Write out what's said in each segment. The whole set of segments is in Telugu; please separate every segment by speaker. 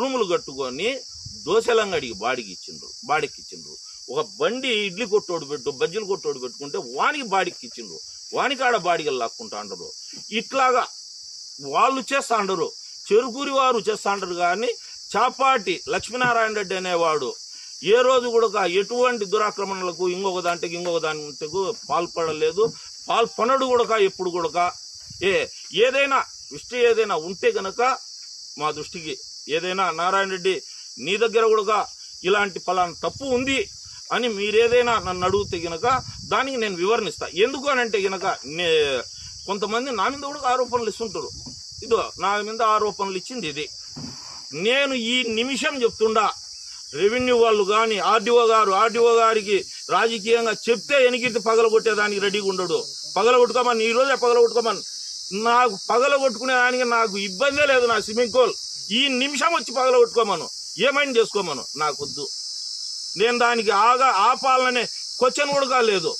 Speaker 1: రూములు కట్టుకొని దోశలంగడికి బాడికి ఇచ్చిండ్రు బాడికి ఇచ్చిండ్రు. ఒక బండి ఇడ్లీ కొట్టోడు పెట్టు బజ్జీలు కొట్టోడు పెట్టుకుంటే వానికి బాడికి ఇచ్చిండ్రు. వానికి ఆడ బాడిగలు లాక్కుంటాండ్రు. ఇట్లాగా వాళ్ళు చేస్తాండరు. చెరుకూరి వారు చేస్తాండరు కానీ చాపాటి లక్ష్మీనారాయణ రెడ్డి అనేవాడు ఏ రోజు కూడా ఎటువంటి దురాక్రమణలకు ఇంకొక దాంట్కి ఇంకొక దాంట్కు పాల్పడలేదు. పాల్పనడు కూడా ఎప్పుడు కూడా ఏ ఏదైనా దృష్టి ఏదైనా ఉంటే గనక మా దృష్టికి ఏదైనా నారాయణ రెడ్డి నీ దగ్గర కూడా ఇలాంటి ఫలాన్ని తప్పు ఉంది అని మీరేదైనా నన్ను అడిగితే గనక దానికి నేను వివరణిస్తా. ఎందుకు అని అంటే గనక నే కొంతమంది నా మీద కూడా ఆరోపణలు ఇస్తుంటారు. ఇదో నా మీద ఆరోపణలు ఇచ్చింది ఇది. నేను ఈ నిమిషం చెప్తుండా రెవెన్యూ వాళ్ళు కానీ ఆర్డీఓ గారు ఆర్డీఓ గారికి రాజకీయంగా చెప్తే ఎనికిటి పగలగొట్టేదానికి రెడీగా ఉండడు. పగలగొట్టుకోమని ఈ రోజే పగలగొట్టుకోమని నాకు పగలగొట్టుకునే దానికి నాకు ఇబ్బందే లేదు నా స్విమ్మింగ్ పూల్. ఈ నిమిషం వచ్చి పగలగొట్టుకోమను. ఏమైనా చేసుకోమను? నాకొద్దు. నేను దానికి ఆగా ఆపాలనే క్వశ్చన్ కూడా లేదు.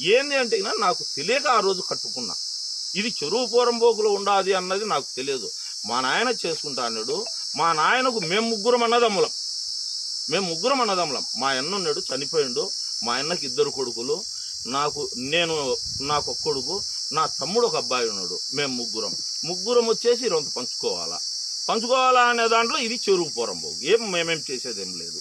Speaker 1: ఏంది అంటే నాకు తెలియక ఆ రోజు కట్టుకున్నా. ఇది చెరువు పోరంబోకులో ఉండాది అన్నది నాకు తెలియదు. మా నాయన చేసుకుంటాడు మా నాయనకు మేము ముగ్గురం అన్నదమ్ములం. మేము ముగ్గురం అన్నదమ్ములం. మా అన్న ఉన్నాడు చనిపోయిండు. మా అన్నకి ఇద్దరు కొడుకులు. నాకు నేను నాకు ఒక కొడుకు. నా తమ్ముడు ఒక అబ్బాయి ఉన్నాడు. మేము ముగ్గురం. ముగ్గురం వచ్చేసి రొంత పంచుకోవాలా? పంచుకోవాలా అనే దాంట్లో ఇది చెరువు పోరంబోకు ఏం మేమేం చేసేదేం లేదు.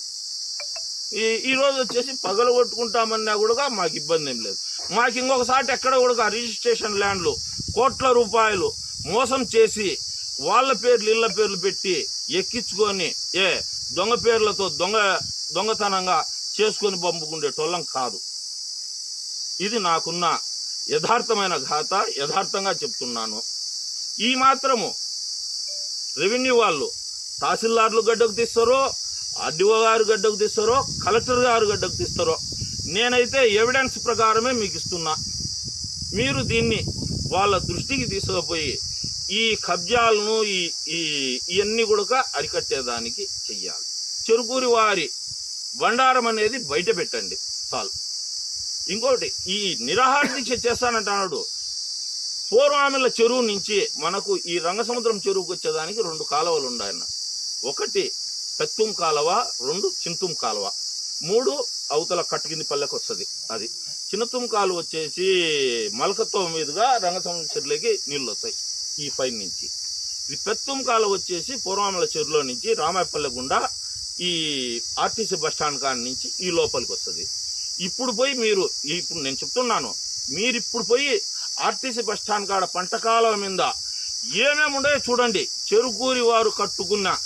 Speaker 1: ఈ ఈరోజు వచ్చేసి పగలు కొట్టుకుంటామన్నా కూడా మాకు ఇబ్బంది ఏం లేదు. మాకు ఇంకొకసారి ఎక్కడ కూడా రిజిస్ట్రేషన్ ల్యాండ్లు కోట్ల రూపాయలు మోసం చేసి వాళ్ళ పేర్లు ఇళ్ళ పేర్లు పెట్టి ఎక్కించుకొని ఏ దొంగ పేర్లతో దొంగ దొంగతనంగా చేసుకొని పంపుకుండేటోళ్ళం కాదు. ఇది నాకున్న యథార్థమైన ఘాత యథార్థంగా చెప్తున్నాను. ఈ మాత్రము రెవెన్యూ వాళ్ళు తహసీల్దార్లు గడ్డకు తీస్తారో ఆర్డీఓ గారు గడ్డకు తీస్తారో కలెక్టర్ గారు గడ్డకు తీస్తారో నేనైతే ఎవిడెన్స్ ప్రకారమే మీకు ఇస్తున్నా. మీరు దీన్ని వాళ్ళ దృష్టికి తీసుకుపోయి ఈ కబ్జాలను ఈ ఈ ఇవన్నీ కూడా అరికట్టేదానికి చెయ్యాలి. చెరుకూరి వారి బండారం అనేది బయట పెట్టండి. చాలు. ఇంకోటి ఈ నిరాహార దీక్ష చేస్తానంటున్నాడు పూర్వామిల చెరువు నుంచి మనకు ఈ రంగసముద్రం చెరువుకు వచ్చేదానికి రెండు కాలువలు ఉన్నాయన్న ఒకటి పెత్తుం కాలువ రెండు చింతుం కాలువ. మూడు అవతల కట్టుకింది పల్లెకి వస్తుంది అది. చిన్నతుం కాలువ వచ్చేసి మలకతో మీదుగా రంగసముద్రం చెరువులోకి నీళ్ళు వస్తాయి ఈ పైన నుంచి. ఈ పెత్తుం కాలువ వచ్చేసి పూర్వామల చెరువులో నుంచి రామాయపల్లె గుండా ఈ ఆర్టీసీ బస్ స్టాండ్ కాడ నుంచి ఈ లోపలికి వస్తుంది. ఇప్పుడు పోయి మీరు ఇప్పుడు నేను చెప్తున్నాను మీరు ఇప్పుడు పోయి ఆర్టీసీ బస్ స్టాండ్ కాడ పంట మీద ఏమేమి ఉన్నాయో చూడండి. చెరుకూరి వారు కట్టుకున్న